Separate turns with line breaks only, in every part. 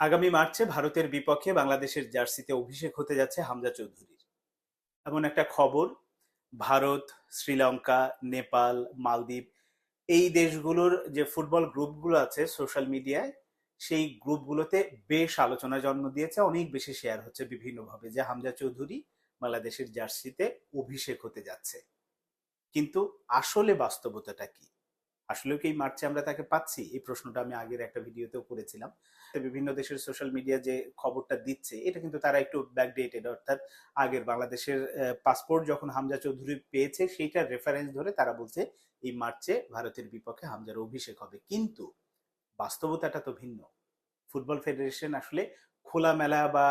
আগামী মার্চে ভারতের বিপক্ষে বাংলাদেশের জার্সিতে অভিষেক হতে যাচ্ছে হামজা চৌধুরীর। এমন একটা খবর, ভারত, শ্রীলঙ্কা, নেপাল, মালদ্বীপ, এই দেশগুলোর যে ফুটবল গ্রুপগুলো আছে সোশ্যাল মিডিয়ায়, সেই গ্রুপগুলোতে বেশ আলোচনা জন্ম দিয়েছে, অনেক বেশি শেয়ার হচ্ছে বিভিন্নভাবে যে হামজা চৌধুরী বাংলাদেশের জার্সিতে অভিষেক হতে যাচ্ছে। কিন্তু আসলে বাস্তবতাটা কি? আসলে কি মার্চে আমরা তাকে পাচ্ছি? এই প্রশ্নটা আমি আগের একটা ভিডিওতেও করেছিলাম। বিভিন্ন দেশের সোশ্যাল মিডিয়া যে খবরটা দিচ্ছে, এটা কিন্তু তারা একটু ব্যাকডেটেড অর্থাৎ আগের বাংলাদেশের পাসপোর্ট যখন হামজা চৌধুরী পেয়েছে, সেইটার রেফারেন্স ধরে তারা বলছে, এই মার্চে ভারতের বিপক্ষে হামজার অভিষেক হবে। কিন্তু বাস্তবতাটা তো ভিন্ন। ফুটবল ফেডারেশন আসলে খোলামেলা বা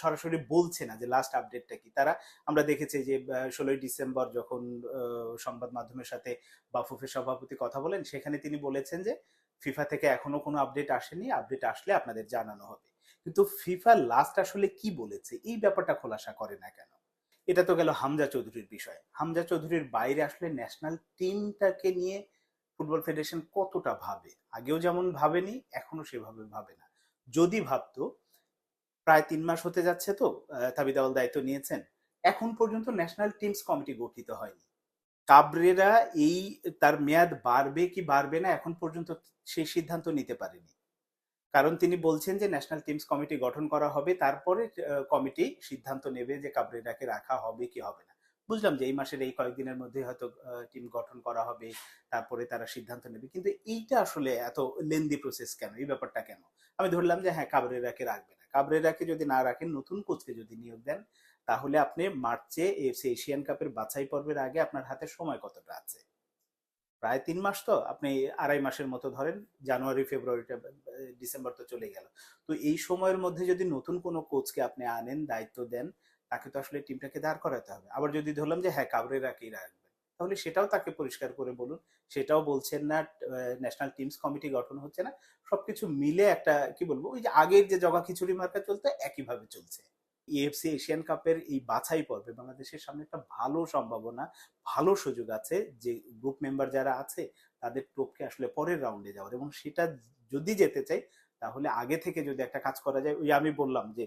সরাসরি বলছে না যে লাস্ট আপডেটটা কি। তারা, আমরা দেখেছি যে ষোলোই ডিসেম্বর যখন সংবাদ মাধ্যমের সাথে বাফুফের সভাপতি কথা বলেন, সেখানে তিনি বলেছেন যে ফিফা থেকে এখনও কোনো আপডেট আসেনি। আপডেট আসলে আপনাদের জানানো হবে। কিন্তু ফিফা লাস্ট আসলে কি বলেছে? এই ব্যাপারটা খোলাসা করে না কেন? এটা তো গেল হামজা চৌধুরীর বিষয়। হামজা চৌধুরীর বাইরে আসলে ন্যাশনাল টিমটাকে নিয়ে ফুটবল ফেডারেশন কতটা ভাবে? আগেও যেমন ভাবেনি, এখনও সেভাবে ভাবে না। যদি ভাবতো প্রায় তিন মাস হতে যাচ্ছে তো তাবিদাওয়াল দায়িত্ব নিয়েছেন। এখন পর্যন্ত ন্যাশনাল টিমস কমিটি গঠিত হয়নি। কাবরেরা এই, তার মেয়াদ বাড়বে কি বাড়বে না এখন পর্যন্ত সেই সিদ্ধান্ত নিতে পারেনি। কারণ তিনি বলছেন যে ন্যাশনাল টিমস কমিটি গঠন করা হবে, তারপরে কমিটি সিদ্ধান্ত নেবে যে কাবরেরাকে রাখা হবে কি হবে না। বুঝলাম যে এই মাসের এই কয়েকদিনের মধ্যে হয়তো টিম গঠন করা হবে, তারপরে তারা সিদ্ধান্ত নেবে। কিন্তু এইটা আসলে এত লেন্দি প্রসেস কেন? এই ব্যাপারটা কেন? আমি ধরলাম যে হ্যাঁ কাবরেরাকে রাখবে কাবরেরাকে যদি না রাখেন, নতুন কোচকে যদি নিয়োগ দেন, তাহলে আপনি মার্চে এফসি এশিয়ান কাপের বাছাই পর্বের আগে আপনার হাতে সময় কতটা আছে? প্রায় তিন মাস তো, আপনি আড়াই মাসের মতো ধরেন, জানুয়ারি ফেব্রুয়ারিটা ডিসেম্বর তো চলে গেল। তো এই সময়ের মধ্যে যদি নতুন কোনো কোচকে আপনি আনেন, দায়িত্ব দেন, তাকে তো আসলে টিমটাকে দাঁড় করাতে হবে। আবার যদি ধরলাম যে হ্যাঁ কাবরেরাকেই রাখবেন তাহলে সেটাও তাকে পরিষ্কার করে বলুন। সেটাও বলছেন না ন্যাশনাল টিমস কমিটি গঠন হচ্ছে না। সবকিছু মিলে একটা, কি বলব, ওই যে আগের যে জগা খিচুড়ি মার্কা চলতো, একইভাবে চলছে। ইএফসি এশিয়ান কাপের এই বাছাই পর্বে বাংলাদেশের সামনে একটা ভালো সম্ভাবনা, ভালো সুযোগ আছে যে গ্রুপ মেম্বার যারা আছে, তাদের টপকে আসলে পরের রাউন্ডে যাওয়ার। এবং সেটা যদি যেতে চাই, তাহলে আগে থেকে যদি একটা কাজ করা যায়, ওই আমি বললাম যে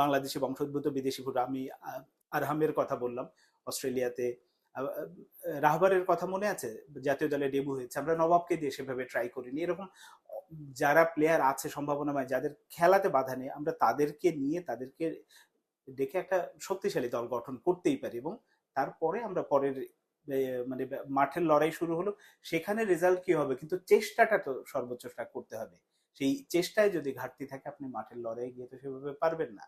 বাংলাদেশি বংশোদ্ভূত বিদেশি ফুট আমি আরহামের কথা বললাম, অস্ট্রেলিয়াতে রাহবারের কথা মনে আছে? জাতীয় দলে ডেবু হয়েছে। আমরা নবাবকে দিয়ে সেভাবে ট্রাই করিনি। এরকম, যারা প্লেয়ার আছে সম্ভাবনাময়, যাদের খেলাতে বাধা নেই, আমরা তাদেরকে নিয়ে, তাদেরকে ডেকে একটা শক্তিশালী দল গঠন করতেই পারি এবং তারপরে আমরা পরের মানে মাঠের লড়াই শুরু হলো। সেখানে রেজাল্ট কি হবে? কিন্তু চেষ্টাটা তো সর্বোচ্চটা করতে হবে। সেই চেষ্টায় যদি ঘাটতি থাকে, আপনি মাঠের লড়াই গিয়ে তো সেভাবে পারবেন না।